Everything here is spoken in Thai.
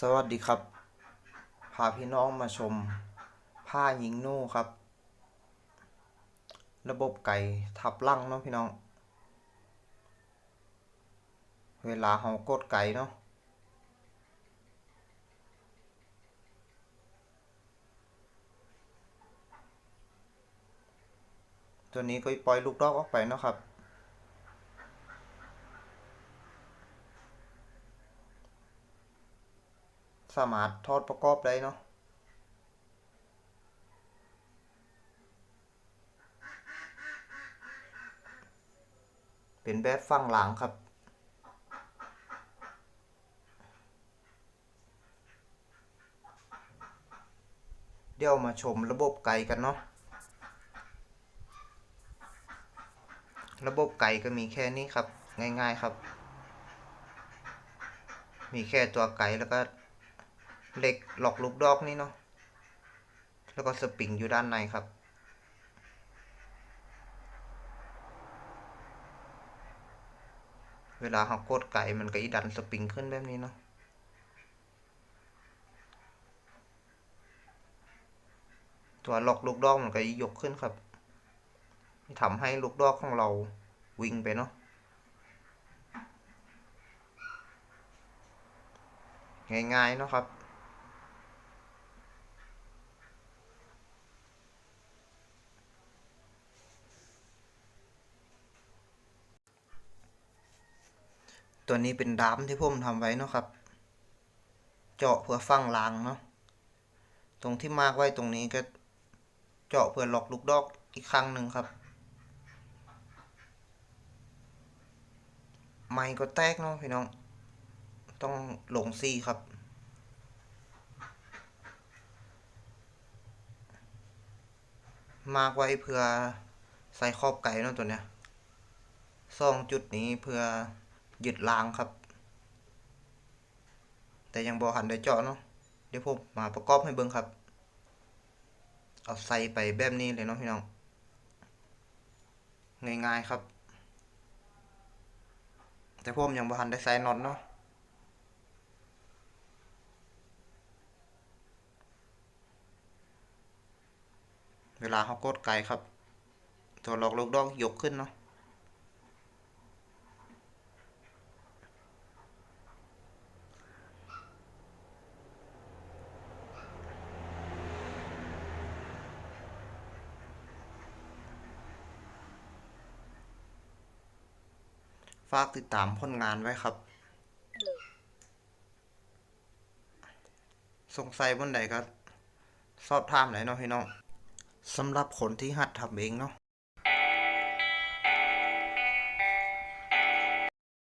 สวัสดีครับ พาพี่น้องมาชม ผ้ายิงนู่ครับ ระบบไก่ทับลังเนาะพี่น้อง เวลาเฮากดไก่เนาะตัวนี้ก็ปล่อยลูกดอกออกไปเนาะครับ สามารถทอดประกอบได้เนาะเป็นแบบฟังหลังครับ เดี๋ยวมาชมระบบไก่กันเนาะ ระบบไก่ก็มีแค่นี้ครับ ง่ายๆครับ มีแค่ตัวไก่แล้วก็ เหล็กหลอกลูกดอกนี่เนาะ แล้วก็สปริงอยู่ด้านในครับ เวลาเขากดไก่มันก็อีดันสปริงขึ้นแบบนี้เนาะตัวหลอกลูกดอกมันก็ยกขึ้นครับทำให้ลูกดอกของเราวิ่งไปเนาะง่ายๆเนาะครับ ตัวนี้เป็นดามที่ผมทำไว้เนาะครับ เจาะเพื่อฟังรางเนาะตรงที่มากไว้ตรงนี้ก็เจาะเพื่อล็อกลูกดอกอีกครั้งหนึ่งครับ ไม้ก็แตกเนาะพี่น้อง ต้องหลงซี่ครับมากไว้เพื่อใส่ครอบไก่เนาะตัวเนี้ยซองจุดนี้เพื่อ ยึดรางครับ แต่ยังบอหันได้เจาะเนาะเดี๋ยวผมมาประกอบให้เบิ่งครับ เอาใส่ไปแบบนี้เลยเนาะพี่น้อง ง่ายๆครับ แต่ผมยังบอหันได้ใส่น็อตเนาะเวลาเขากดไกลครับ ตัวล็อกลูกดอกยกขึ้นเนาะ ฝากติดตามผลงานไว้ครับ สงสัยบนใดก็สอบถามไหนเนาะพี่น้องสำหรับคนที่หัดทำเองเนาะ